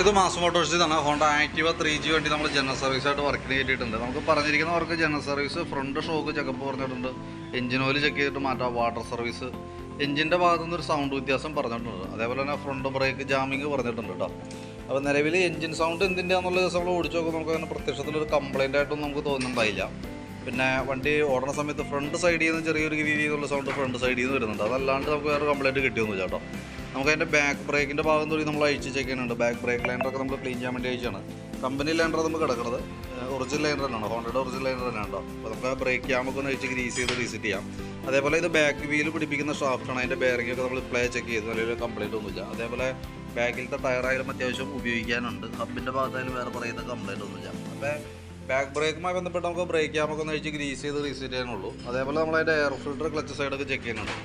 ഇത് മാസ് തന്നെ Honda Activa three G വണ്ടി നമ്മൾ ജനറൽ സർവീസ് ആയിട്ട് വർക്കിന് കയറ്റിയിട്ടുണ്ട് നമുക്ക് പറഞ്ഞിരിക്കുന്നവർക്ക് general service front shock checkup പറഞ്ഞിട്ടുണ്ട്. എഞ്ചിൻ ഓയിൽ ചെക്ക് ചെയ്തിട്ട് മാറ്റാം. വാട്ടർ സർവീസ് എഞ്ചിന്റെ ഭാഗത്തു നിന്ന് ഒരു സൗണ്ട് വ്യത്യാസം പറഞ്ഞിട്ടുണ്ട്. അതേപോലെ തന്നെ ഫ്രണ്ട് ബ്രേക്ക് ജാമിങ് പറഞ്ഞിട്ടുണ്ട് കേട്ടോ അപ്പോൾ നിലവിൽ എഞ്ചിൻ സൗണ്ട് എന്തിന്റെയാണെന്നുള്ള ദിവസം നമ്മൾ ഓടിച്ചു നോക്കുമ്പോൾ നമുക്ക് അങ്ങനെ പ്രത്യക്ഷത്തിലൊരു കംപ്ലൈന്റ് ആയിട്ടൊന്നും നമുക്ക് തോന്നുന്നുണ്ടായില്ല. പിന്നെ വണ്ടി ഓടുന്ന സമയത്ത് ഫ്രണ്ട് സൈഡിൽ നിന്ന് ചെറിയൊരു രീതിയിലുള്ള സൗണ്ട് ഫ്രണ്ട് സൈഡിൽ നിന്ന് വരുന്നുണ്ട്. അതല്ലാണ്ട് നമുക്ക് വേറെ കംപ്ലൈന്റ് കിട്ടിയൊന്നുമില്ല കേട്ടോ നമുക്ക് അതിന്റെ ബാക്ക് ബ്രേക്കിന്റെ ഭാഗം തൊട്ട് നമ്മൾ അഴിച്ച് ചെക്ക് ചെയ്യുന്നുണ്ട്. ബാക്ക് ബ്രേക്ക് ലൈനറൊക്കെ നമ്മൾ ക്ലീൻ ചെയ്യാൻ വേണ്ടി അയച്ചാണ് കമ്പനി ലൈനർ നമുക്ക് കിടക്കുന്നത്. ഒറിജിനൽ ലൈനർ തന്നെയാണ്. ഹോണ്ടയുടെ ഒറിജിനൽ ലൈനർ തന്നെയാണ് കേട്ടോ അപ്പോൾ നമുക്ക് ബ്രേക്ക് ക്യാമൊക്കെ ഒന്ന് അഴിച്ച് ഗ്രീസ് ചെയ്ത് റീസെറ്റ് ചെയ്യാം. അതേപോലെ ഇത് ബാക്ക് വീൽ പിടിപ്പിക്കുന്ന ഷാഫ്റ്റാണ് അതിന്റെ ബെയറിംഗ് ഒക്കെ നമ്മൾ പ്ലേ ചെക്ക് ചെയ്ത്. നല്ലൊരു കംപ്ലൈന്റ് ഒന്നുമില്ല. അതേപോലെ ബാക്കിലത്തെ ടയറായാലും അത്യാവശ്യം ഉപയോഗിക്കാനുണ്ട്. ഹബിന്റെ ഭാഗത്തായാലും വേറെ പറയുന്ന കംപ്ലൈന്റ് ഒന്നുമില്ല. അപ്പോൾ ബാക്ക് ബ്രേക്കുമായി ബന്ധപ്പെട്ട് നമുക്ക് ബ്രേക്ക് ക്യാമൊക്കെ ഒന്ന് അഴിച്ച് ഗ്രീസ് ചെയ്ത് റീസെറ്റ് ചെയ്യാനുള്ളൂ. അതേപോലെ നമ്മൾ അതിന്റെ എയർ ഫിൽറ്റർ ക്ലച്ച് സൈഡൊക്കെ ചെക്ക് ചെയ്യുന്നുണ്ട്.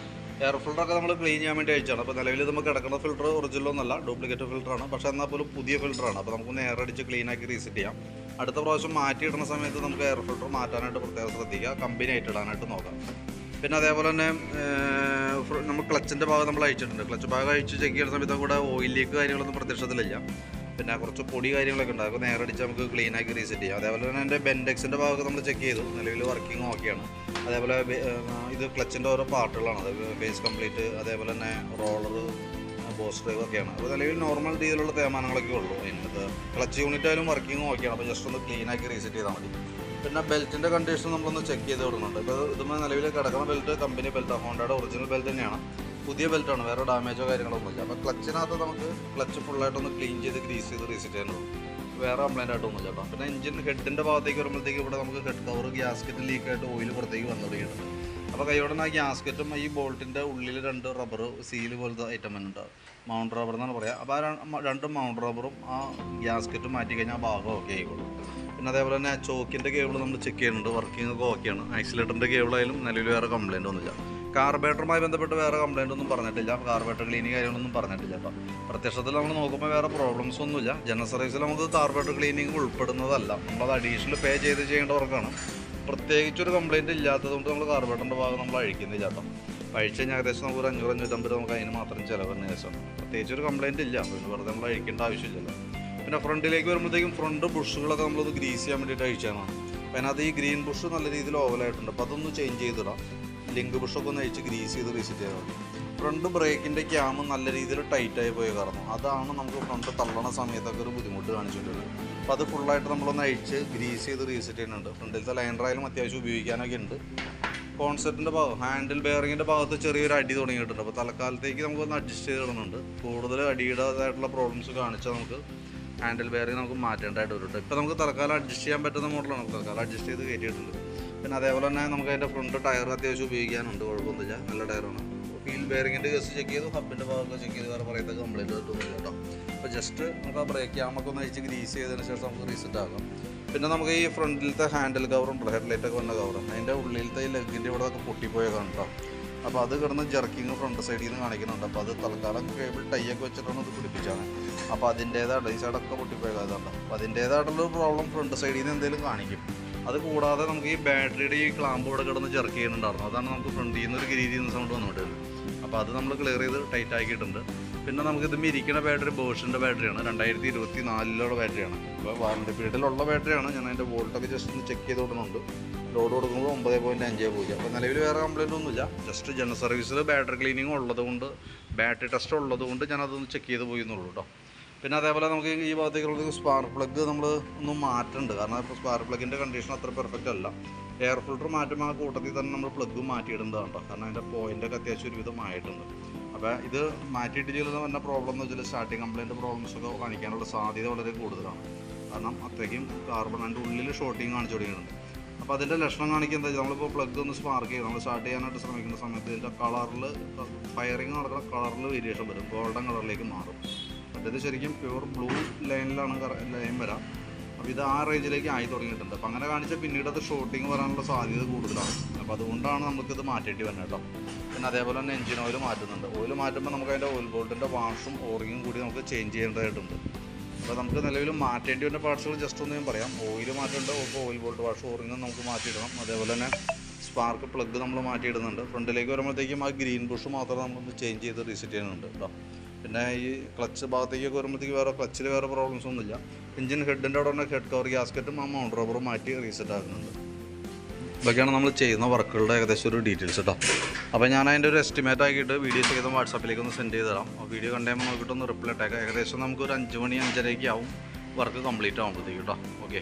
എയർ ഫിൽറ്ററൊക്കെ നമ്മൾ ക്ലീൻ ചെയ്യാൻ വേണ്ടി അയച്ചാണ് അപ്പോൾ നിലവിൽ നമുക്ക് കിടക്കുന്ന ഫിൽറ്റർ ഒറിജിനൽ ഒന്നല്ല ഡ്യൂപ്ലിക്കേറ്റ് ഫിൽറ്ററാണ് പക്ഷേ എന്നാൽ പോലും പുതിയ ഫിൽറ്ററാണ് അപ്പോൾ നമുക്കൊന്ന് എയർ അടിച്ച് ക്ലീൻ ആക്കി റീസെറ്റ് ചെയ്യാം. അടുത്ത പ്രാവശ്യം മാറ്റിയിടുന്ന സമയത്ത് നമുക്ക് എയർ ഫിൽറ്റർ മാറ്റാനായിട്ട് പ്രത്യേകം ശ്രദ്ധിക്കുക. കമ്പനി ആയിട്ട് ഇടാനായിട്ട് നോക്കാം. പിന്നെ അതേപോലെ തന്നെ നമ്മൾ ക്ലച്ചിന്റെ ഭാഗം നമ്മൾ അയച്ചിട്ടുണ്ട് ക്ലച്ച് ഭാഗം അയച്ച് ചെക്ക് ചെയ്യുന്ന സമയത്ത് കൂടെ ഓയിൽ ലീക്ക് കാര്യങ്ങളൊന്നും പ്രത്യക്ഷത്തിലില്ല. പിന്നെ കുറച്ച് പൊടി കാര്യങ്ങളൊക്കെ ഉണ്ട് അതൊക്കെ നേരെ അടിച്ച് നമുക്ക് ക്ലീൻ ആക്കി റീസെറ്റ് ചെയ്യാം. അതേപോലെ തന്നെ എന്റെ ബെൻഡെക്സിന്റെ ഭാഗമൊക്കെ നമ്മൾ ചെക്ക് ചെയ്തു. നിലവിൽ വർക്കിംഗ് ഓക്കെയാണ് അതേപോലെ ഇത് ക്ലച്ചിന്റെ ഓരോ പാർട്ടുകളാണ്. അത് ബേസ് കംപ്ലീറ്റ് അതേപോലെ തന്നെ റോളർ ബോസ് ഡ്രൈവ് ഒക്കെയാണ് അപ്പോൾ നിലവിൽ നോർമൽ രീതിയിലുള്ള തേമാനങ്ങളൊക്കെ ഉള്ളൂ. അതിനകത്ത് ക്ലച്ച് യൂണിറ്റ് ആയാലും വർക്കിംഗ് ഓക്കെയാണ് അപ്പോൾ ജസ്റ്റ് ഒന്ന് ക്ലീൻ ആക്കി റീസെറ്റ് ചെയ്താൽ മതി. പിന്നെ ബെൽറ്റിന്റെ കണ്ടീഷൻ നമ്മളൊന്ന് ചെക്ക് ചെയ്ത് വിടുന്നുണ്ട് ഇപ്പോൾ ഇതുമ്പോൾ നിലവിൽ കിടക്കുന്ന ബെൽറ്റ് കമ്പനി ബെൽറ്റ് ഹോണ്ടയുടെ ഒറിജിനൽ ബെൽറ്റ് തന്നെയാണ്. പുതിയ ബെൽറ്റാണ് വേറെ ഡാമേജോ കാര്യങ്ങളോ ഒന്നുമില്ല അപ്പോൾ ക്ലച്ചിനകത്ത് നമുക്ക് ക്ലച്ച് ഫുള്ളായിട്ടൊന്ന് ക്ലീൻ ചെയ്ത് ഗ്രീസ് ചെയ്ത് റീസെറ്റ് ചെയ്യാനുള്ളൂ. വേറെ കംപ്ലൈന്റ് ആയിട്ടൊന്നുമില്ല കേട്ടോ. പിന്നെ എഞ്ചിൻ ഹെഡിന്റെ ഭാഗത്തേക്ക് വരുമ്പോഴത്തേക്ക് ഇവിടെ നമുക്ക് ഹെഡ് കവർ ഗ്യാസ്കറ്റ് ലീക്കായിട്ട് ഓയിൽ പുറത്തേക്ക് വന്നു തുടങ്ങിയിട്ടുണ്ട് അപ്പോൾ കൈയോടെ ആ ഗ്യാസ്കറ്റും ഈ ബോൾട്ടിന്റെ ഉള്ളിൽ രണ്ട് റബ്ബർ സീൽ പോലത്തെ ഐറ്റം ഉണ്ട് മൗണ്ട് റബ്ബർ എന്നാണ് പറയുക അപ്പോൾ ആ രണ്ട് മൗണ്ട് റബ്ബറും ആ ഗ്യാസ്കറ്റും മാറ്റി കഴിഞ്ഞാൽ ആ ഭാഗം ഓക്കെ ആയിക്കോളും. പിന്നെ അതേപോലെ തന്നെ ചോക്കിന്റെ കേബിൾ നമ്മൾ ചെക്ക് ചെയ്യുന്നുണ്ട്. വർക്കിംഗ് ഒക്കെ ഓക്കെയാണ് ആക്സിലേറ്ററിന്റെ കേബിളായാലും നിലവിൽ വേറെ കംപ്ലയിന്റ് ഒന്നുമില്ല. കാർബേറ്ററുമായി ബന്ധപ്പെട്ട് വേറെ കംപ്ലൈന്റ് ഒന്നും പറഞ്ഞിട്ടില്ല. കാർബേറ്റർ ക്ലീനിങ് കാര്യങ്ങളൊന്നും പറഞ്ഞിട്ടില്ല കേട്ടോ. പ്രത്യക്ഷത്തിൽ നമ്മൾ നോക്കുമ്പോൾ വേറെ പ്രോബ്ലംസ് ഒന്നുമില്ല. ജനറൽ സർവീസിൽ നമുക്ക് കാർബേറ്റർ ക്ലീനിങ് ഉൾപ്പെടുന്നതല്ല. നമ്മളത് അഡീഷണൽ പേ ചെയ്ത് ചെയ്യേണ്ട വർക്കാണ് പ്രത്യേകിച്ചൊരു കംപ്ലൈന്റ് ഇല്ലാത്തതുകൊണ്ട് നമ്മൾ കാർബേറ്ററിന്റെ ഭാഗം നമ്മൾ അഴിക്കുന്നില്ല കേട്ടോ. അഴിച്ച് കഴിഞ്ഞാൽ ഏകദേശം നമുക്ക് ഒരു അഞ്ഞൂറ് അഞ്ഞൂറ്റമ്പത് നമുക്ക് അതിന് മാത്രം ചിലവിന് ശേഷം പ്രത്യേകിച്ച് ഒരു കംപ്ലൈന്റ് ഇല്ല. പിന്നെ വെറുതെ നമ്മൾ അഴിക്കേണ്ട ആവശ്യമില്ല പിന്നെ ഫ്രണ്ടിലേക്ക് വരുമ്പോഴത്തേക്കും ഫ്രണ്ട് ബുഷുകളൊക്കെ നമ്മളത് ഗ്രീസ് ചെയ്യാൻ വേണ്ടിയിട്ട് അഴിച്ചാണ് അപ്പോൾ അതിനകത്ത് ഈ ഗ്രീൻ ബുഷ് നല്ല രീതിയിൽ ഓവലായിട്ടുണ്ട് അപ്പോൾ അതൊന്ന് ചേഞ്ച് ചെയ്തിടാം. ലിങ്ക് ബുഷൊക്കെ ഒന്ന് അഴിച്ച് ഗ്രീസ് ചെയ്ത് റീസെറ്റ് ചെയ്താൽ ഫ്രണ്ട് ബ്രേക്കിന്റെ ക്യാമ് നല്ല രീതിയിൽ ടൈറ്റായി പോയി കാരണം അതാണ് നമുക്ക് ഫ്രണ്ട് തള്ളണ സമയത്തൊക്കെ ഒരു ബുദ്ധിമുട്ട് കാണിച്ചിട്ടുള്ളത്. അപ്പോൾ അത് ഫുള്ളായിട്ട് നമ്മളൊന്ന് അഴിച്ച് ഗ്രീസ് ചെയ്ത് റീസെറ്റ് ചെയ്യുന്നുണ്ട്. ഫ്രണ്ടിലത്തെ ലൈനറായാലും അത്യാവശ്യം ഉപയോഗിക്കാനൊക്കെ ഉണ്ട്. കോൺസെപ്റ്റിന്റെ ഭാഗം ഹാൻഡിൽ ബെയറിങ്ങിന്റെ ഭാഗത്ത് ചെറിയൊരു അടി തുടങ്ങിയിട്ടുണ്ട്. അപ്പോൾ തൽക്കാലത്തേക്ക് നമുക്കൊന്ന് അഡ്ജസ്റ്റ് ചെയ്ത് ചെയ്തിടുന്നുണ്ട് കൂടുതൽ അടിയുടേതായിട്ടുള്ള പ്രോബ്ലംസ് കാണിച്ചാൽ നമുക്ക് ഹാൻഡിൽ ബെയറിങ് നമുക്ക് മാറ്റേണ്ടതായിട്ട് വരുന്നുണ്ട് ഇപ്പോൾ നമുക്ക് തൽക്കാലം അഡ്ജസ്റ്റ് ചെയ്യാൻ പറ്റുന്ന മോഡലാണ് തൽക്കാലം അഡ്ജസ്റ്റ് ചെയ്ത് കയറ്റിയിട്ടുണ്ട്. പിന്നെ അതേപോലെ തന്നെ നമുക്ക് അതിന്റെ ഫ്രണ്ട് ടയർ അത്യാവശ്യം ഉപയോഗിക്കാനുണ്ട് കുഴപ്പമൊന്നുമില്ല. നല്ല ടയറാണ് ഫീൽ ബെയറിങ്ങിന്റെ കേസ് ചെക്ക് ചെയ്തു ഹബിന്റെ ഭാഗമൊക്കെ ചെക്ക് ചെയ്ത് വേറെ പറയുന്നത് കംപ്ലൈന്റ് കിട്ടുന്നില്ല കേട്ടോ. അപ്പോൾ ജസ്റ്റ് നമുക്ക് ആ ബ്രേക്ക് ക്യാമൊക്കെ ഒന്ന് അഴിച്ച് ഗ്രീസ് ചെയ്തതിന് ശേഷം നമുക്ക് റീസെറ്റ് ആക്കാം പിന്നെ നമുക്ക് ഈ ഫ്രണ്ടിലത്തെ ഹാൻഡിൽ കവറുണ്ടല്ലോ ഹെഡ്ലൈറ്റ് ഒക്കെ വന്ന കവർ അതിന്റെ ഉള്ളിലത്തെ ഈ ലെഗിന്റെ ഇവിടെ ഒക്കെ പൊട്ടിപ്പോയ കേട്ടോ. അപ്പോൾ അത് കിടന്ന് ജർക്കിങ് ഫ്രണ്ട് സൈഡിൽ നിന്ന് കാണിക്കുന്നുണ്ട്. അപ്പോൾ അത് തൽക്കാലം കേബിൾ ടൈയൊക്കെ വെച്ചിട്ടാണ് അത് പിടിപ്പിച്ചാണ് അപ്പോൾ അതിന്റേതായിട്ട് ഈ സൈഡൊക്കെ പൊട്ടിപ്പോയതാണ്ട് അപ്പോൾ അതിന്റേതായിട്ടുള്ള പ്രോബ്ലം ഫ്രണ്ട് സൈഡിൽ നിന്ന് എന്തെങ്കിലും കാണിക്കും. അത് കൂടാതെ നമുക്ക് ഈ ബാറ്ററിയുടെ ഈ ക്ലാമ്പ് ഇവിടെ കിടന്ന് ജർക്ക് ചെയ്യുന്നുണ്ടായിരുന്നു. അതാണ് നമുക്ക് ഫ്രണ്ടിൽ നിന്ന് ഒരു നിന്ന് സൗണ്ട് വന്നുകൊണ്ടിരുന്നത്. അപ്പോൾ അത് നമ്മൾ ക്ലിയർ ചെയ്ത് ടൈറ്റ് ആക്കിയിട്ടുണ്ട്. പിന്നെ നമുക്ക് ഇത് ഇരിക്കുന്ന ബാറ്ററി ബോഷിന്റെ ബാറ്ററിയാണ് രണ്ടായിരത്തി ഇരുപത്തി നാലിലുള്ള ബാറ്ററിയാണ് അപ്പോൾ വാറണ്ടി പീരീഡിലുള്ള ബാറ്ററിയാണ് ഞാൻ അതിന്റെ വോൾട്ടൊക്കെ ജസ്റ്റ് ഒന്ന് ചെക്ക് ചെയ്ത് കൊടുക്കുന്നുണ്ട്. ലോഡ് കൊടുക്കുമ്പോൾ ഒമ്പത് പോയിന്റ് അഞ്ച് പൂജ്യം. അപ്പോൾ നിലവിൽ വേറെ കംപ്ലൈന്റ് ഒന്നുമില്ല. ജസ്റ്റ് ജനറൽ സർവീസിൽ ബാറ്ററി ക്ലീനിങ് ഉള്ളതുകൊണ്ട് ബാറ്ററി ടെസ്റ്റ് ഉള്ളതുകൊണ്ട് ഞാൻ അതൊന്ന് ചെക്ക് ചെയ്ത് പോയി എന്നുള്ളൂ കേട്ടോ പിന്നെ അതേപോലെ നമുക്ക് ഈ ഭാഗത്തേക്കുള്ള സ്പാർക്ക് പ്ലഗ് നമ്മൾ ഒന്ന് മാറ്റുന്നുണ്ട് കാരണം ഇപ്പോൾ സ്പാർക്ക് പ്ലഗിന്റെ കണ്ടീഷൻ അത്ര പെർഫെക്റ്റ് അല്ല. എയർ ഫിൽട്ടർ മാറ്റുമ്പോൾ ആ കൂട്ടത്തിൽ തന്നെ നമ്മൾ പ്ലഗ് മാറ്റിയിടുന്നതാണ് കേട്ടോ കാരണം അതിന്റെ പോയിന്റൊക്കെ അത്യാവശ്യം ഒരുവിധമായിട്ടുണ്ട് അപ്പോൾ ഇത് മാറ്റിയിട്ട് ചെയ്യുന്ന വന്ന പ്രോബ്ലം എന്ന് വെച്ചാൽ സ്റ്റാർട്ടിങ് പ്രോബ്ലംസ് ഒക്കെ കാണിക്കാനുള്ള സാധ്യത വളരെ കൂടുതലാണ്. കാരണം അത്രയ്ക്കും കാർബൺ അതിന്റെ ഉള്ളിൽ ഷോർട്ടിങ് കാണിച്ചു തുടങ്ങിയിട്ടുണ്ട്. അപ്പോൾ അതിന്റെ ലക്ഷണം കാണിക്കുന്നത് നമ്മളിപ്പോൾ പ്ലഗ് ഒന്ന് സ്പാർക്ക് ചെയ്യുക നമ്മൾ സ്റ്റാർട്ട് ചെയ്യാനായിട്ട് ശ്രമിക്കുന്ന സമയത്ത് ഇതിന്റെ കളറിൽ ഫയറിങ് നടക്കുന്ന കളറിൽ വേരിയേഷൻ വരും. ഗോൾഡൻ കളറിലേക്ക് മാറും. മറ്റേത് ശരിക്കും പ്യുവർ ബ്ലൂ ലൈനിലാണ് ലൈൻ വരാം. അപ്പോൾ ഇത് ആ റേഞ്ചിലേക്ക് ആയി തുടങ്ങിയിട്ടുണ്ട്. അപ്പോൾ അങ്ങനെ കാണിച്ചാൽ പിന്നീട് അത് ഷോട്ടിങ് വരാനുള്ള സാധ്യത കൂടുതലാണ്. അപ്പോൾ അതുകൊണ്ടാണ് നമുക്കിത് മാറ്റേണ്ടി വരുന്നത് കേട്ടോ. പിന്നെ അതേപോലെ തന്നെ എഞ്ചിൻ ഓയിൽ മാറ്റുന്നുണ്ട്. ഓയിൽ മാറ്റുമ്പോൾ നമുക്ക് അതിന്റെ ഓയിൽ ബോൾട്ടിന്റെ വാഷും ഓറിങ്ങും കൂടി നമുക്ക് ചേഞ്ച് ചെയ്യേണ്ടതായിട്ടുണ്ട്. അപ്പോൾ നമുക്ക് നിലവിൽ മാറ്റേണ്ടി വരുന്ന പാർട്സുകൾ ജസ്റ്റ് ഒന്ന് ഞാൻ പറയാം. ഓയിൽ മാറ്റേണ്ട ഇപ്പോൾ ഓയിൽ ബോൾട്ട് വാഷും ഓറിങ്ങും നമുക്ക് മാറ്റിയിടണം. അതേപോലെ തന്നെ സ്പാർക്ക് പ്ലഗ് നമ്മൾ മാറ്റിയിടുന്നുണ്ട്. ഫ്രണ്ടിലേക്ക് വരുമ്പോഴത്തേക്കും ആ ഗ്രീൻ ബുഷ് മാത്രം നമ്മളൊന്ന് ചേഞ്ച് ചെയ്ത് റീസെറ്റ് ചെയ്യുന്നുണ്ട് കേട്ടോ. പിന്നെ ഈ ക്ലച്ച് ഭാഗത്തേക്കൊക്കെ വരുമ്പോഴത്തേക്ക് വേറെ ക്ലച്ചിൽ വേറെ പ്രോബ്ലംസ് ഒന്നുമില്ല. എഞ്ചിൻ ഹെഡിന്റെ അവിടെ തന്നെ ഹെഡ് കവർ ഗ്യാസ്കറ്റും ആ മൗണ്ട് റബ്ബറും മാറ്റി റീസെറ്റ് ആക്കുന്നുണ്ട്. ഇതൊക്കെയാണ് നമ്മൾ ചെയ്യുന്ന വർക്കുകളുടെ ഏകദേശം ഒരു ഡീറ്റെയിൽസ് കേട്ടോ അപ്പോൾ ഞാൻ അതിന്റെ ഒരു എസ്റ്റിമേറ്റ് ആക്കിയിട്ട് വീഡിയോ ചെയ്ത് വാട്സാപ്പിലേക്ക് ഒന്ന് സെൻഡ് ചെയ്ത് തരാം വീഡിയോ നോക്കിയിട്ട് ഒന്ന് റിപ്ലൈ ഇട്ടേക്കാം. ഏകദേശം നമുക്ക് ഒരു അഞ്ച് മണി അഞ്ചരയ്ക്ക് ആവും വർക്ക് കംപ്ലീറ്റ് ആകുമ്പോഴത്തേക്ക് കേട്ടോ ഓക്കെ